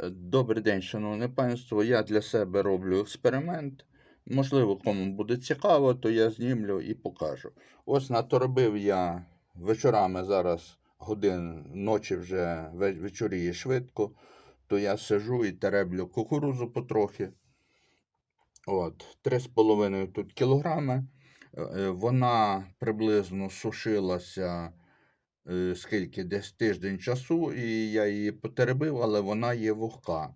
Е, Добрий день, шановне панство. Я для себе роблю експеримент. Можливо, кому буде цікаво, то я знімлю і покажу. Ось наторобив я вечорами зараз годин ночі вже ве- вечоріє швидко, то я сижу і тереблю кукурузу потрохи. От, 3,5 тут кілограми. Е, е, Вона приблизно сушилася скільки десь тиждень часу, і я її потеребив, але вона є вогка.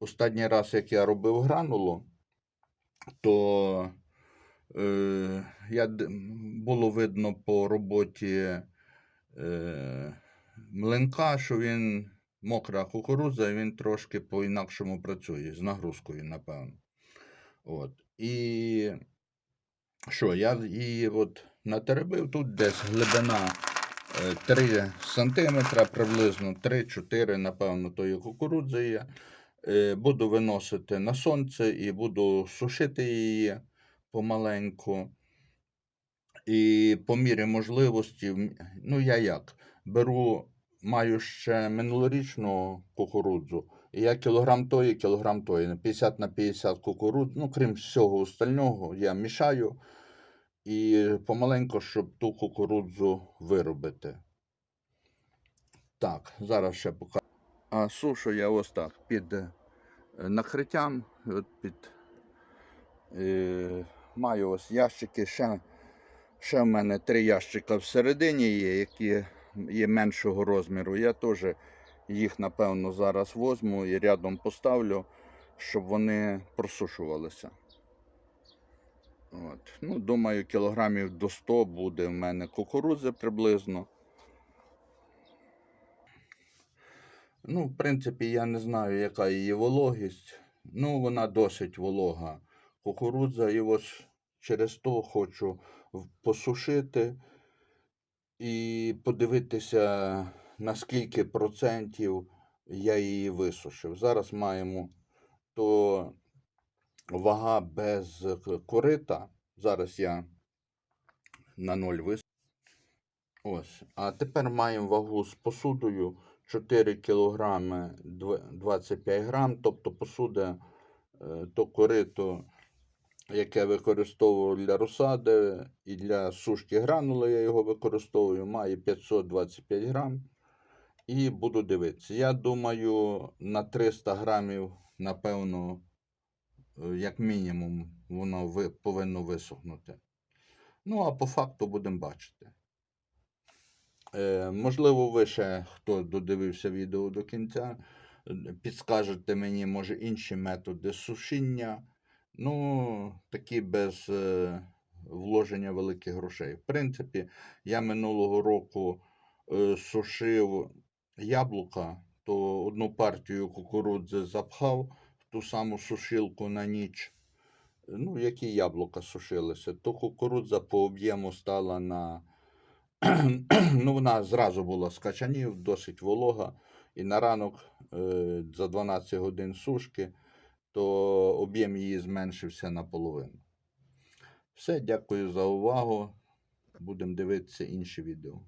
Останній раз, як я робив гранулу, то е, я, було видно по роботі е, млинка, що він мокра кукурудза, і він трошки по-інакшому працює, з нагрузкою, напевно. От. І що, я її от натеребив, тут десь глибина е, 3 сантиметра, приблизно 3-4, напевно, тої кукурудзи є. Е, Буду виносити на сонце і буду сушити її помаленьку. І по мірі можливості, ну я як, беру, маю ще минулорічну кукурудзу, і я кілограм тої, кілограм тої, 50 на 50 кукурудз, ну крім всього остального, я мішаю і помаленьку, щоб ту кукурудзу виробити. Так, зараз ще покажу. А сушу я ось так під е, накриттям, от під, е, маю ось ящики, ще, ще в мене три ящика всередині є, які є меншого розміру. Я теж їх, напевно, зараз возьму і рядом поставлю, щоб вони просушувалися. От. Ну, думаю, кілограмів до 100 буде в мене кукурудзи приблизно. Ну, в принципі, я не знаю, яка її вологість. Ну, вона досить волога кукурудза. І ось через то хочу посушити і подивитися, наскільки процентів я її висушив. Зараз маємо то вага без корита. Зараз я на ноль висушив. Ось. А тепер маємо вагу з посудою 4 кг 25 грам, тобто посуда, е, то корито, яке використовував для розсади і для сушки гранули, я його використовую, має 525 грам. І буду дивитися. Я думаю, на 300 грамів, напевно, е, як мінімум, воно ви- повинно висохнути. Ну, а по факту будемо бачити. Е, можливо, ви ще, хто додивився відео до кінця, е, підскажете мені, може, інші методи сушіння. Ну, такі без е, вложення великих грошей. В принципі, я минулого року е, сушив яблука, то одну партію кукурудзи запхав ту саму сушилку на ніч. Ну, які яблука сушилися, то кукурудза по об'єму стала на ну, вона зразу була з качанів, досить волога. І на ранок е, за 12 годин сушки, то об'єм її зменшився наполовину. Все, дякую за увагу. Будемо дивитися інші відео.